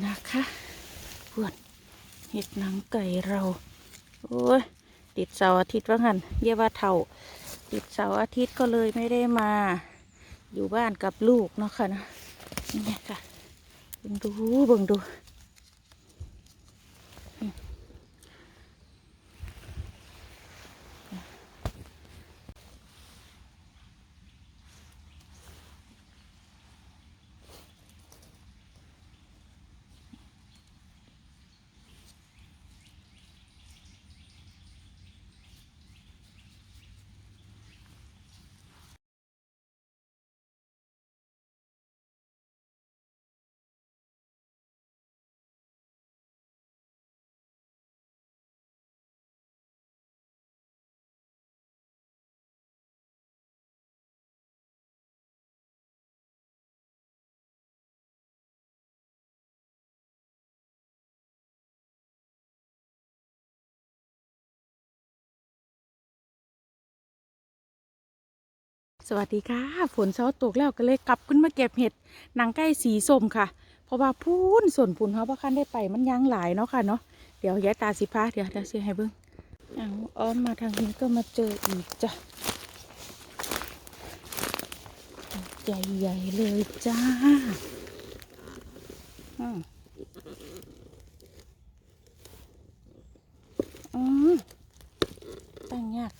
นะคะเพื่อนเห็ดหนังไก่เรา โอ้ย ติดเสาร์อาทิตย์ว่างันเยาว่าเท่า ติดเสาร์อาทิตย์ก็เลยไม่ได้มา อยู่บ้านกับลูกเนาะค่ะนะนี่ค่ะเบิ่งดูเบิ่งดู สวัสดีค่ะ ฝนเช้าตกแล้วก็เลยกลับขึ้นมาเก็บเห็ดหนังไก่สีส้มค่ะ เพราะว่าพูนส่วนพูนเขาบ่คันได้ไปมันยังหลายเนาะค่ะเนาะเดี๋ยวยายตาสิพาเดี๋ยวจะซื้อให้เบิ่งเอาอ้อมมาทางนี้ก็มาเจออีกจ้ะใหญ่ๆเลยจ้าอืมอืมตั้งยาก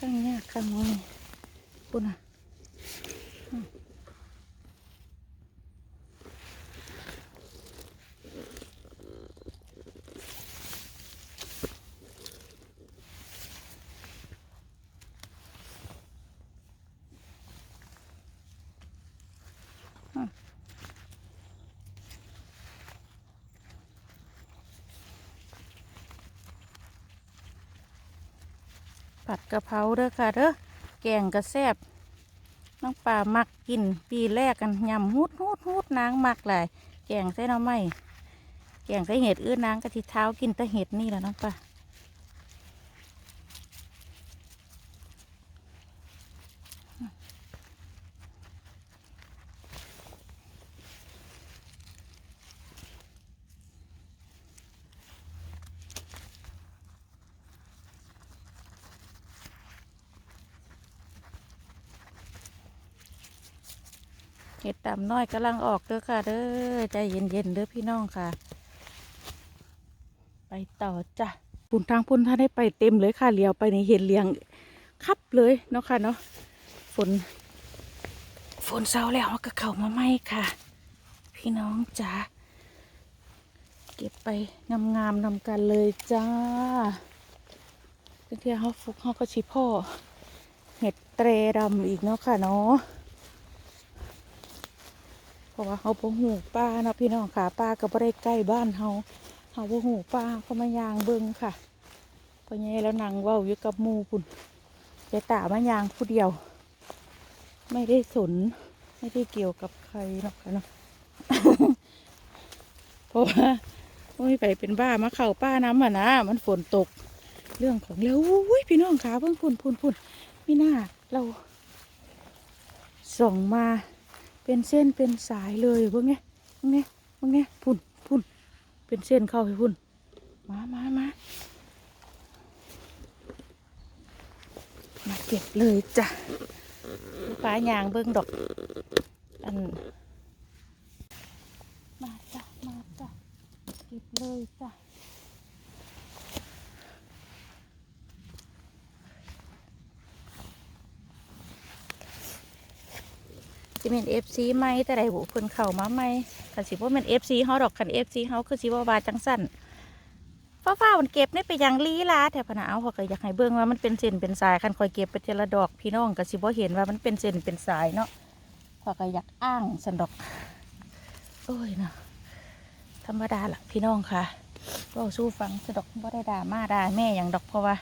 ตั้งยากค่ะมึงปุ่นอะอืมอืม ผัดกะเพราเด้อค่ะเด้อแกงกระแซบน้องป่ามักกินปีแรกกันยำฮูดฮูดฮูดนางมักหลายแกงใส่หน้ำไม้แกงใส่เห็ดอื้อนางกะทิเท้ากินแต่เห็ดนี่แหละน้องป่า ดดำน้อยกำลังออกเด้อค่ะเด้อใจเย็นๆเด้อพี่น้องค่ะ ไปต่อจ้ะปุ่นทางพุ่นท่านได้ไปเต็มเลยค่ะเลี้ยวไปในเห็ดเลียงคับเลยเนาะค่ะเนาะฝน ฝนเศร้าแล้วก็เข้ามาไหมค่ะ พี่น้องจ๋าเก็บไปงามๆนำกันเลยจ้าเพื่อนๆเขาฟุกเขาก็ชิพ่อเห็ดเตรดำอีกเนาะค่ะเนาะ เพราะว่าเขาบ่หูป้านะพี่น้องค่ะป้าก็บ่ได้ใกล้บ้านเขาเขาบ่หูป้าเขามายางเบิ่งค่ะพอไงแล้วนางเว้าอยู่กับมูปุ่นยายตามายางผู้เดียว ไม่ได้สน ไม่ได้เกี่ยวกับใครหรอกค่ะเนาะเพราะว่าไม่ไปเป็นบ้ามาเข่าป้าน้ำอะนะมันฝนตก เรื่องของแล้วอุ้ยพี่น้องขาเพิ่งพุ่นพุ่นพุ่นไม่น่าเราส่งมา เป็นเส้นเป็นสายเลยพวกเนี้ยพวกเนี้ยพวกเนี้ยพุ่นพุ่นเป็นเส้นเข้าไปพุ่น มามามามาเก็บเลยจ้ะป้ายางเบิ้งดอก อัน มาจ้ะ มาจ้ะ เก็บเลยจ้ะ สิเป็นเอฟซีไหมแต่ใดบุเพิ่นเข้ามาไหมคันสิบ่เป็นเอฟซีเฮาดอกคันเอฟซีเฮาคือสิบ่ว่าจังสั่นฟ้าฟ้ามันเก็บนี่ไปยังลีลาแถวพนะเอาเขาก็อยากให้เบิ่งว่ามันเป็นเส้นเป็นสายคันคอยเก็บไปทีละดอกพี่น้องก็สิบ่เห็นว่ามันเป็นเส้นเป็นสายเนาะเขาก็อยากอ้างสันดอกโอ้ยเนาะธรรมดาละพี่น้องค่ะก็สู้ฟังสะดอกบ่ได้ด่ามาด่าแม่อย่างดอกเพราะว่า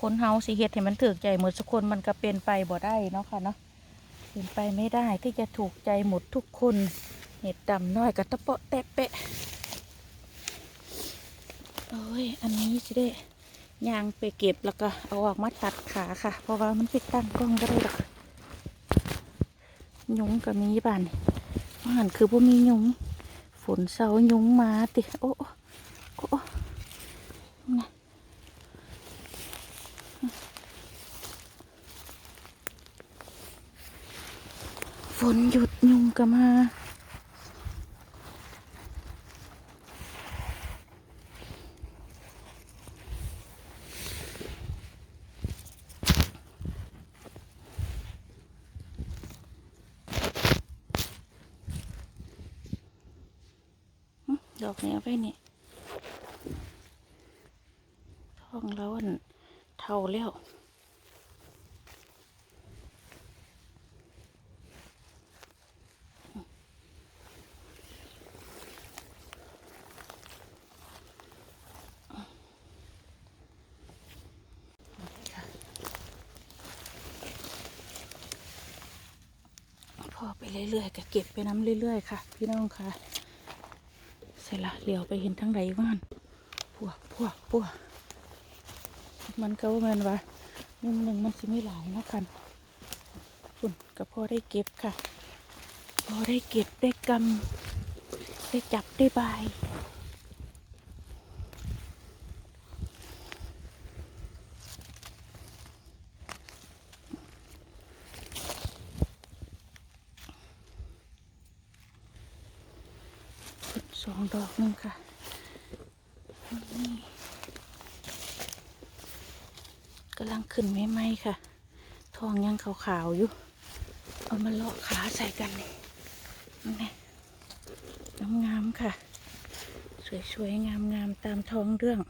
คนเฮาสิเฮ็ดให้มันถูกใจหมดทุกคนมันก็เป็นไปบ่ได้เนาะค่ะเนาะ เป็นไปไม่ได้ที่จะถูกใจหมดทุกคน เห็ดดำน้อยกับตะเปาะแตะเปะโอ้ย อันนี้สิได้ยางไปเก็บแล้วก็เอาออกมาตัดขาค่ะ เพราะว่ามันไปตั้งกล้องได้หรอกยุงก็มีบ้านว่านคือพวกมียุงฝนเสายุงมาติโอ้โอ้โอ้โอ้นะ ฝนหยุดยุงก็มา ดอกนี้เอาไปนี่ท้องแล้วอันเท่าแล้ว พอไป เรื่อยๆก็เก็บไปน้ำเรื่อยๆค่ะ พี่น้องค่ะเสร็จละเหลียวไปเห็นทั้งใดว่านพวกพวกพวกมันก็ว่ามันว่ามุมหนึ่งมันสิไม่หลายนะคันคุณก็พอได้เก็บค่ะ พอได้เก็บได้กำได้จับได้บาย สองดอกหนึงค่ะนี่กำลังขึ้นไม่ไหมค่ะ ทองยังขาวๆอยู่ เอามาเลาะขาใส่กันนี่นี่งามๆค่ะ สวยๆ งามๆ ตามท้องเรื่อง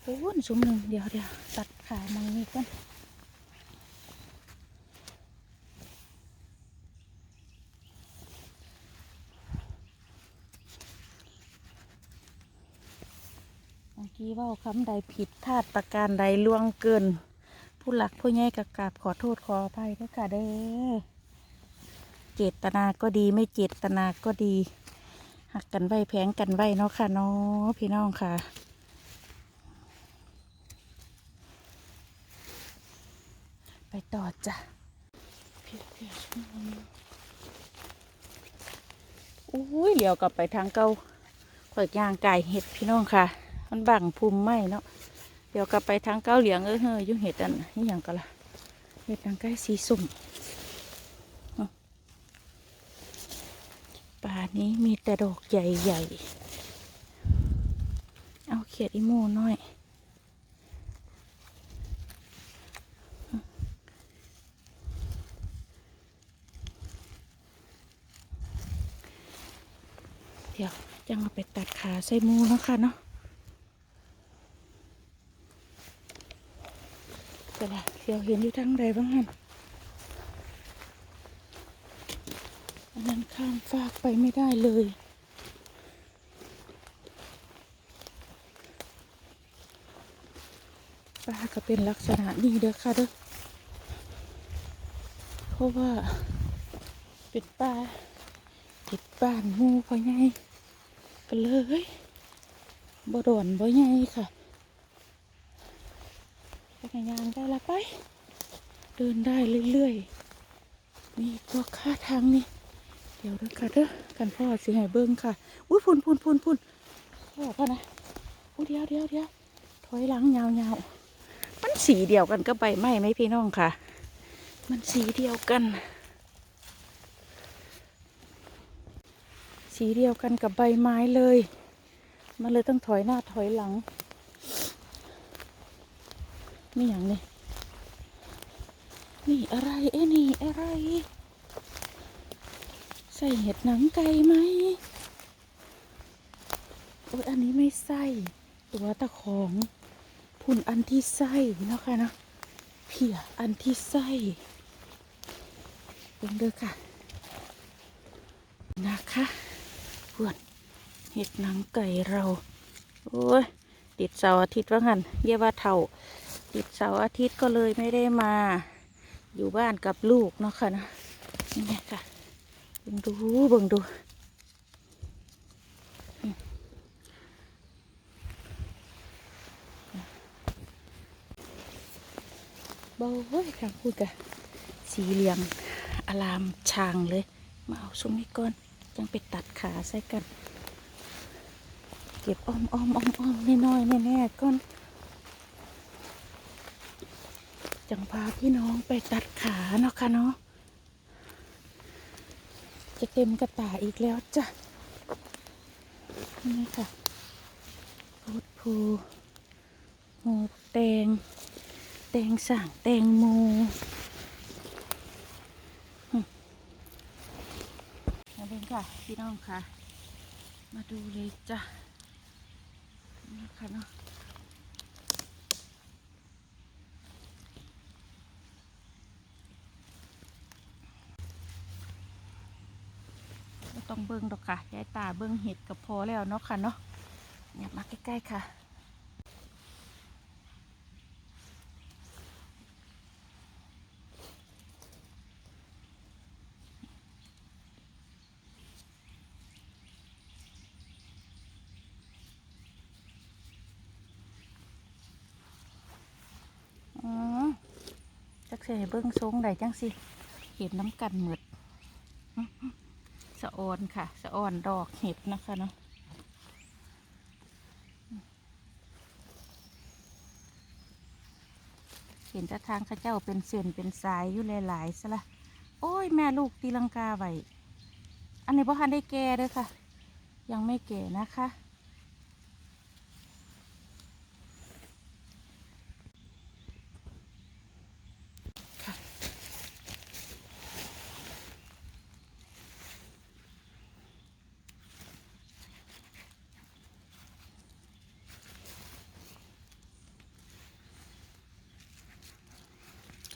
โอ้ยสุมหนึ่งเดี๋ยวเดี๋ยวตัดขามังนี่ก่อน เมื่อกี้เว่าคำใดผิดพลาดประการใดล่วงเกิน ผู้หลักผู้ใหญ่กับกราบขอโทษขออภัยด้วยค่ะเด้อเจตนาก็ดีไม่เจตนาก็ดี หักกันไว้แพงกันไว้เนาะค่ะเนาะพี่น้องค่ะไปต่อจ้ะอุ้ยเหลียวกลับไปทางเก่าข่อยย่างไก่เห็ดพี่น้องค่ะ มันบังภูมิไหมเนาะเดี๋ยวกลับไปทางเก้าเหลียงเออเฮ้ยยุ่งเห็ดอันนี่อย่างก็ละเห็ดทางใกล้สีสุ่มป่านี้มีแต่ดอกใหญ่ๆ เอาเขียดอีโม่น้อย เดี๋ยวจังเอาไปตัดขาใส่มูเนาะค่ะเนาะ แต่ะเดี๋ยวเห็นอยู่ทางใดบ้างฮันอันนั้นข้ามฟากไปไม่ได้เลยปลาก็เป็นลักษณะนี้เด้อค่ะเด้อเพราะว่าเป็นปลาติดบ้านหมูพอใหญ่ก็เลยบ่โดนบ่ใหญ่ค่ะ ยานได้ละไป เดินได้เรื่อยๆมีตัวค่าทางนี่ เดี๋ยวเด้อค่ะเด้อกันพ่อสิให้เบิ้งค่ะ อุ้ยพุ่นพุ่นพุ่นพุ่นพ่อพ่อนะอุ้ยเดียวเดียวเดียวถอยหลังยาวๆมันสีเดียวกันก็ใบไม้ไหมพี่น้องค่ะ มันสีเดียวกัน สีเดียวกันกับใบไม้เลย มันเลยต้องถอยหน้าถอยหลัง นี่อย่างนี้นี่อะไรเอ้นี่อะไร ใส่เห็ดหนังไก่ไหมโอ้ยอันนี้ไม่ใส่ตัวตะของพุ่นอันที่ใส่เนะค่ะนะเพียอันที่ใส่เป็นเด้อค่ะ นะคะเพื่อนเห็ดหนังไก่เรา โอ้ยติดเสาร์อาทิตย์ว่างันเรียกว่าเท่า ติดเสาร์อาทิตย์ก็เลยไม่ได้มาอยู่บ้านกับลูกเนาะค่ะนะนี่ค่ะบังดูบังดูเบาเว้ยค่ะพูดกะสีเหลืองอารามช่างเลย มาเอาชุ่มนี้ก่อนยังไปตัดขาใส่กัน เก็บอ้อมอ้อมอ้อมอ้อมน้อยๆแน่ๆก่อน จังพาพี่น้องไปตัดขาเนาะค่ะเนาะจะเต็มกระต่ายอีกแล้วจ้ะนี่ค่ะพูดพูหมูแตง แตงสั่งแตงโมมาเบิ่งค่ะ พี่น้องค่ะ มาดูเลยจ้ะนี่ค่ะเนาะ ต้องเบิ้งดอกค่ะยายตาเบิ้งเห็ดกับพอแล้วเนาะค่ะเนาะอย่ามาใกล้ๆค่ะอืมจักเสียเบิ้งทรงได้จังสิเห็นน้ำกันหมดสะ ออนค่ะ สะออนดอกเห็ดนะคะเนาะเห็นจะทางข้าเจ้าเป็นเส้นเป็นสายอยู่หลายๆซะละโอ้ยแม่ลูกตีลังกาไว้อันนี้พ่อพันได้แก่เลยค่ะ ยังไม่แก่นะคะ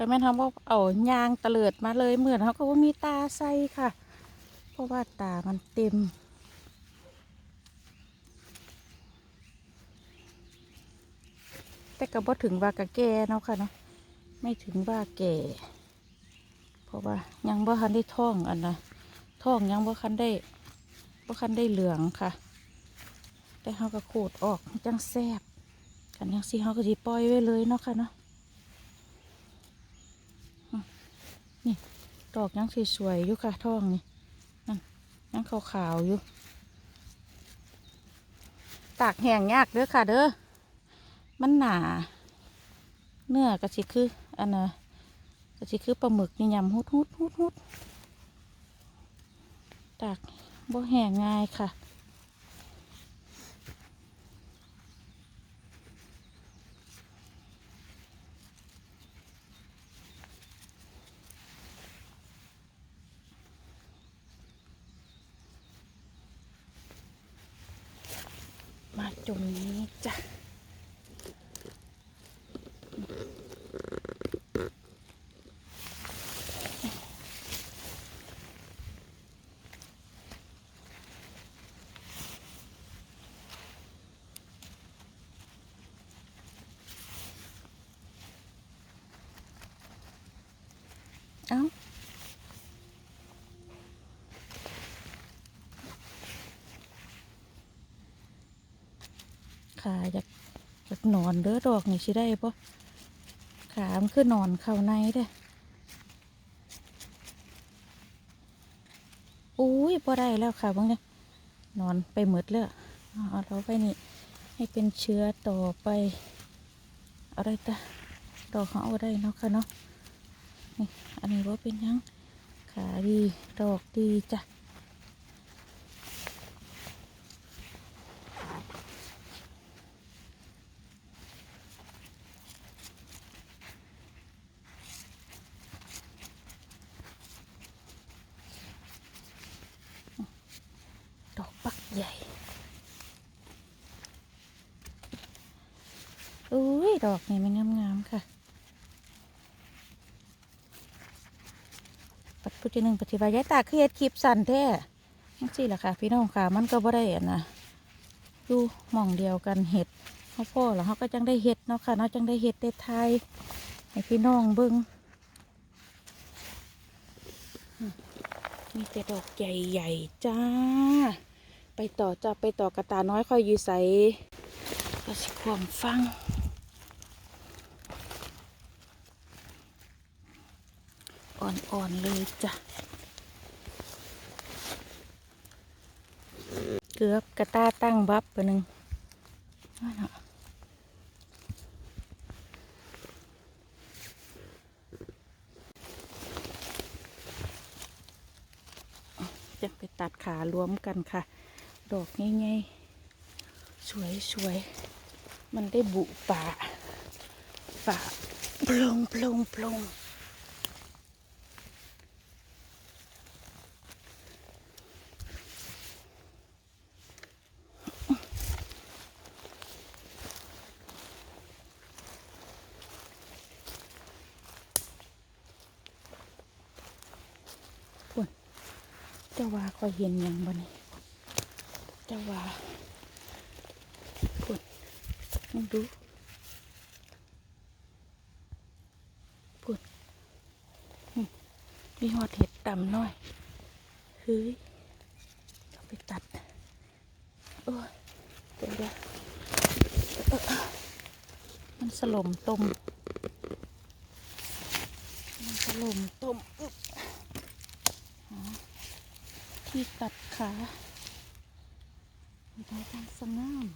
ก็แม่นทำว่าเอายางตะเลิดมาเลยเหมือนเขาก็ว่ามีตาใส่ค่ะ เพราะว่าตามันเต็ม แต่ก็บ่ถึงว่ากะแก่เนาะค่ะเนาะไม่ถึงว่าแก่ เพราะว่ายังบ่คันได้ท่องอันนะท่องยังบ่คันได้บ่คันได้เหลืองค่ะ แต่เขาก็ขูดออกจังแซบกันยังสิเขาก็สิปล่อยไว้เลยเนาะค่ะเนาะ นี่ดอกยังสวยๆอยู่ค่ะท่องนี่นั่นยังขาวๆอยู่ ตากแห้งยากเด้อค่ะ เด้อมันหนาเนื้อก็สิคืออันน่ะก็สิคือปลาหมึกนี่ยำฮุดฮุดฮุดฮุดตากบ่แห้งง่ายค่ะ มาจุ่มนี้จ้ะ ขาอยากอยากนอนเด้อดอกนี่สิได้ปะขา มันคือนอนเข้าในเด้อุ้ยพอได้แล้วค่ะบางเนี่ยนอนไปหมดแล้วเอาเอเราไปนี่ ให้เป็นเชื้อต่อไป อะไรตะดอกเขาเอาได้เนาะค่ะเนาะนี่อันนี้ว่าเป็นยังขาดีดอกดีจ้ะ ดอกปักใหญ่ อุ้ย ดอกนี่มันงามๆค่ะ ปัดพุทธิ หนึ่งปฏิบัติยายตาคือเฮ็ดคลิปสั่นแท้จังซี่ล่ะค่ะ พี่น้องค่ะมันก็บ่ได้นนะอยู่มองเดียวกันเห็ดเขาพ่อแล้วเขาก็จังได้เห็ดเนาะค่ะเนาะจังได้เห็ดได้ไทยให้พี่น้องเบิ่งมีแต่ดอกใหญ่ๆจ้า ไปต่อจะไปต่อกระตาน้อยคอยอยู่ใสก็สิความฟัง อ่อนๆเลยจ้ะ เกือบกระต้าตั้งบับไปหนึ่งจะไปตัดขารวมกันค่ะ ดอกง่ายๆ สวยๆ มันได้บุป่าป่าปลงปลงปลง เจ้าว่า คอยเห็นหยังบ่นี่เจ้าว่าปุ่นมึงดูปุ่นหึมีหอดเห็ดดำน้อยเฮ้ยเอาไปตัด โอ้ยเดี๋ยวเดี๋ยวมันสลมต้มมันสลมต้มอ๊ ที่ตัดขาไม่ได้ทางสงาม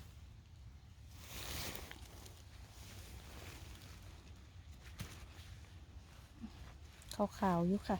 ขาวๆอยู่ค่ะ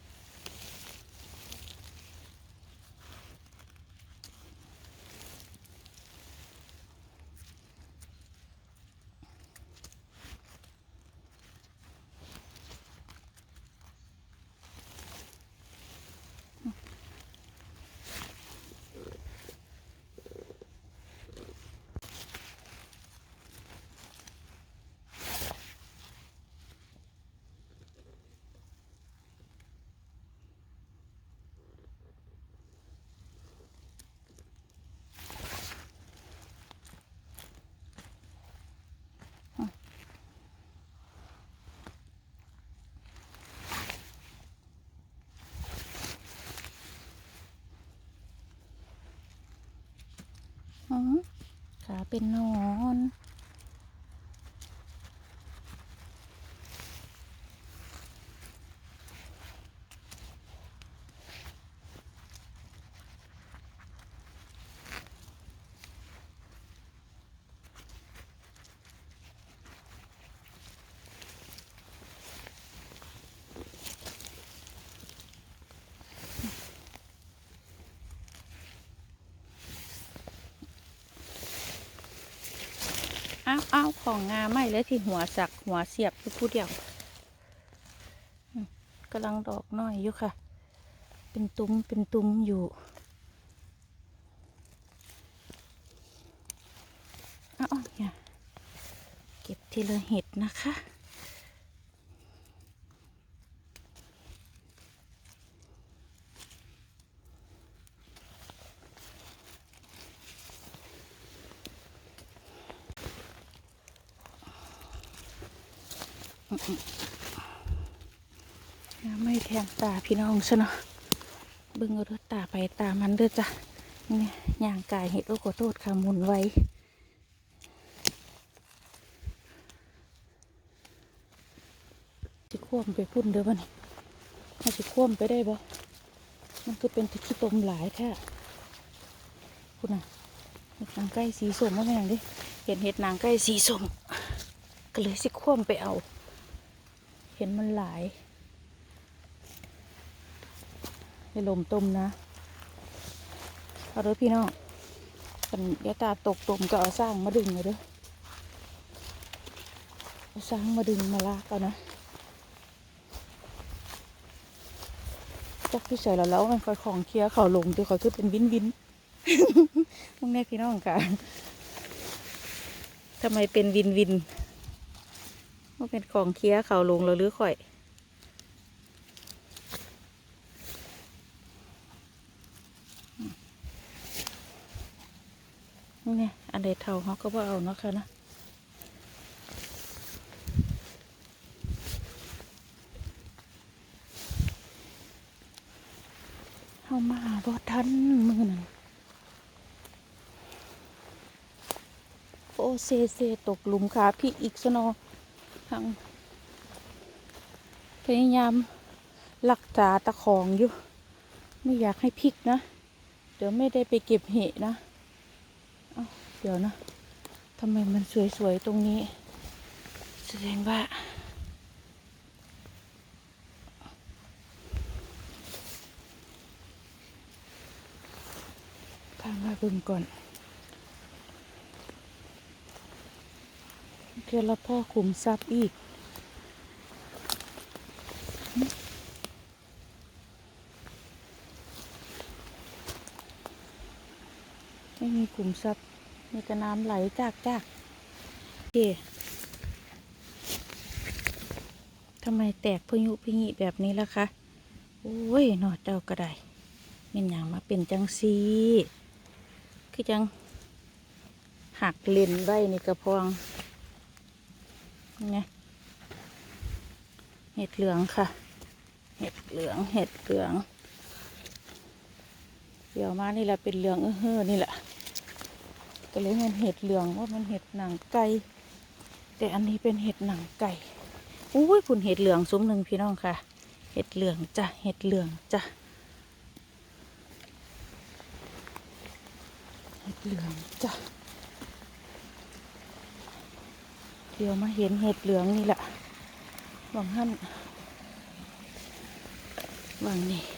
ขาเป็นนอน อ้าวอ้าวของงาไม่เลยที่หัวสักหัวเสียบอยู่ผู้เดียวกำลังดอกน้อยอยู่ค่ะ เป็นตุ้มเป็นตุ้มอยู่อ้าวเนี่ยเก็บทีละเห็ดนะคะ งาไม่แทงตาพี่น้องซะเนาะเบิ่งเอาเด้อตาไปตามันเด้อจ้ะนี่ย่างกายเห็ดโอ้ขอโทษค่ะมุนไว้สิคว่ำไปพุ่นเด้อบ่นี่มันสิคว่ำไปได้บ่มันคือเป็นที่ขี้ตมหลายแท้คุณน่ะเห็ดนางไก่สีส้มว่าแม่งดิเห็นเห็ดนางไก่สีส้มก็เลยสิคว่ำไปเอา เห็นมันหลาย ให้ลมต้มนะเอาเด้อพี่น้องกันยาตาตกตมก็เอาสร้างมาดึงเลยเด้อเอาสร้างมาดึงมาลากเอานะจักพี่ใส่แล้วแล้วมันคอยของเคลียร์เขาลงเดี๋ยวเขาคือเป็นวินวินมึงแน่พี่น้องค่ะทำไมเป็นวินวินว่าเป็นของเคลียร์เขาลงแล้วหรือข่อย นี่อันใดเท่าเขาก็ว่าเอาเนาะค่ะนะเฮามาบ่ทันมือนั่นโอเซเซตกหลุมขาพี่อีกซะเนอทางพยายามรักษาตะของอยู่ ไม่อยากให้พลิกนะ เดี๋ยวไม่ได้ไปเก็บเห็นะ เดี๋ยวนะทำไมมันสวยๆตรงนี้ แสดงว่า ทามาเบิ่งก่อนเกลือละพ่อขุมทรัพย์อีก ไม่มี ขุมทรัพย์มีแต่น้ำไหลจากจากโอเคทำไมแตกพยุพยิแบบนี้ล่ะคะ โอ้ยหนอเจ้าก็ได้เป็นอย่างมาเป็นจังซีคือจังหักเลนไว้ในกระพองนี่ไงเห็ดเหลืองค่ะ เห็ดเหลือง เห็ดเหลือง เดี๋ยวมานี่แหละเป็นเหลืองเออเฮ้อนี่แหละ ก็เลยมันเห็ดเหลืองว่ามันเห็ดหนังไก่แต่อันนี้เป็นเห็ดหนังไก่อุ้ยคุณเห็ดเหลืองซุ้มหนึ่งพี่น้องค่ะ เห็ดเหลืองจ้ะเห็ดเหลืองจ้ะเห็ดเหลืองจ้ะเดี๋ยวมาเห็นเห็ดเหลืองนี่แหละหวังหั่นหวังนี่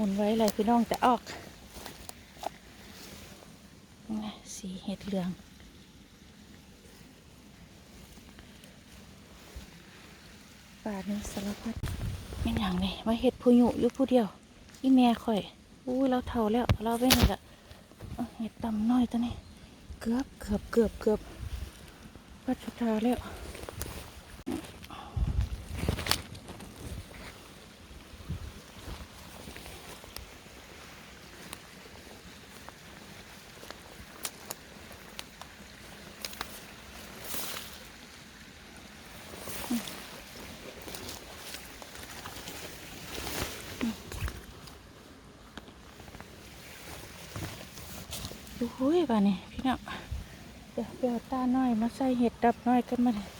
หมุนไว้เลยพี่น้องจะออกสีเห็ดเหลือง ป่านี้สารพัดเป็นอย่างนี้มาเห็ดผู้หยุอยู่ผู้เดียว อีแม่ข่อยอุ้ยเราเท่าแล้วเราไปนี่ละเห็ดตำน้อยตัวนี้ เกือบเกือบเกือบเกือบวัดชุดทาแล้ว ดูหุ้ยบ้านี่พี่น้องเดี๋ยวเปียวตาหน่อยมาใส่เห็ดดับน้อยกันมาเลย